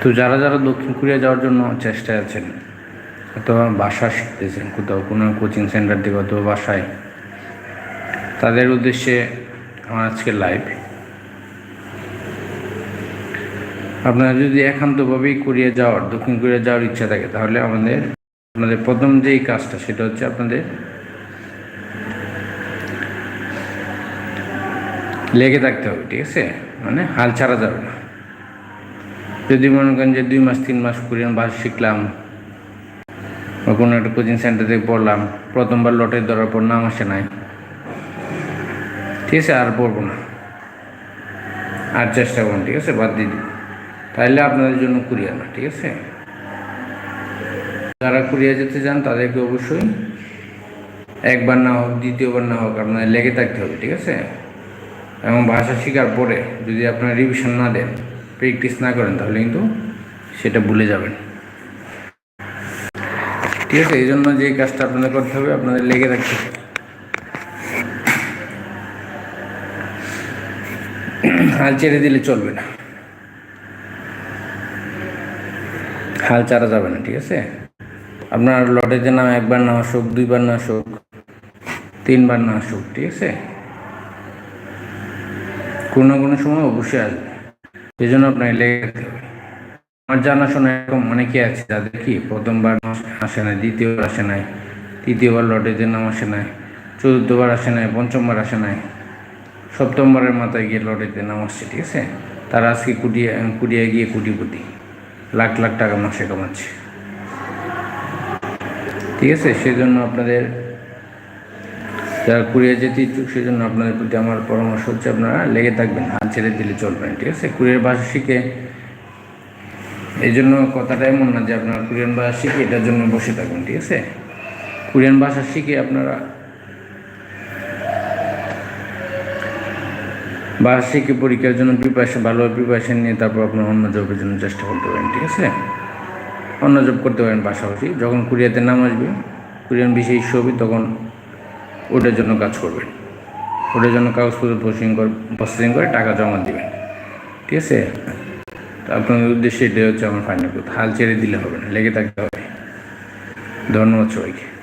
তো যারা যারা দক্ষিণ কোরিয়া যাওয়ার জন্য চেষ্টায় আছেন, অথবা বাসা শিখতেছেন কোথাও, কোনো কোচিং সেন্টার থেকে অথবা বাসায়, তাদের উদ্দেশ্যে আমার আজকের লাইভ আপনারা যদি একান্তভাবেই কোরিয়া যাওয়ার, দক্ষিণ কোরিয়া যাওয়ার ইচ্ছা থাকে, তাহলে আমাদের, আপনাদের প্রথম যেই কাজটা, সেটা হচ্ছে আপনাদের লেগে থাকতে হবে, ঠিক আছে? মানে হাল ছাড়া যাবে না। যদি মনে করেন যে দুই মাস, তিন মাস কোরিয়ান ভাষা শিখলাম, বা কোনো একটা কোচিং সেন্টার থেকে পড়লাম, প্রথমবার লটে ধরার পর নাম আসে নাই। ঠিক আছে, আর পড়ব না। আর চেষ্টা করুন, ঠিক আছে, বাদ দিয়ে তাহলে আপনাদের জন্য কুরিয়া না, ঠিক আছে? যারা কুরিয়া যেতে চান, তাদেরকে অবশ্যই একবার না হোক, দ্বিতীয়বার না হোক, আপনাদের লেগে থাকতে হবে, ঠিক আছে? এবং ভাষা শেখার পরে যদি আপনারা রিভিশন না দেন প্র্যাকটিস না করেন, তাহলে কিন্তু সেটা ভুলে যাবেন। ঠিক আছে এই জন্য যে কাজটা আপনাদের করতে হবে, আপনাদের লেগে থাকতে হবে। হাল ছেড়ে দিলে চলবে না। হাল চারা যাবে না, ঠিক আছে? আপনার লটের নাম একবার না আসুক, দুইবার না আসুক, তিনবার না আসুক, ঠিক আছে? কোনো কোনো সময় অবশ্যই আসবে। সেই জন্য আপনাকে লেগে আমার জানাশোনা এরকম অনেকে আছে যাদের কি প্রথমবার আসে নাই, দ্বিতীয়বার আসে নাই, তৃতীয়বার লটের নাম আসে নাই, চতুর্থবার আসে নাই, পঞ্চমবার আসে নাই, সপ্তমবারের মাথায় গিয়ে লটারিতে নাম আসছে, ঠিক আছে? তারা আজকে কুটিয়ে কুটিয়ে গিয়ে কুটিপতি লাখ লাখ টাকা মাসে কামাচ্ছে। ঠিক আছে? সেজন্য আপনাদের যারা কুড়িয়ে যেতে ইচ্ছুক সেই জন্য আপনাদের প্রতি আমার পরামর্শ হচ্ছে আপনারা লেগে থাকবেন, হাত ছেড়ে দিলে চলবে না, ঠিক আছে? কুড়িয়ার ভাষা শিখে এই জন্য কথাটা এমন না যে আপনারা কোরিয়ান ভাষা শিখে এটার জন্য বসে থাকবেন, ঠিক আছে? কোরিয়ান ভাষা শিখে আপনারা বার্ষিকী পরীক্ষার জন্য প্রিপারেশন ভালোভাবে প্রিপারেশন নিয়ে তারপর আপনার অন্য জবের জন্য চেষ্টা করতে পারেন, ঠিক আছে? অন্য জব করতে পারেন পাশাপাশি। যখন কুরিয়াতে নাম আসবে, কুরিয়ান বিষয় ইস্যু তখন ওটার জন্য কাজ করবেন ওটার জন্য কাগজপত্র প্রসেসিং করে প্রসেসিং করে টাকা জমা দেবেন ঠিক আছে? তো আপনাদের উদ্দেশ্যে এটাই হচ্ছে আমার ফাইনাল কথা। হাল ছেড়ে দিলে হবে না, লেগে থাকতে হবে। ধন্যবাদ সবাইকে।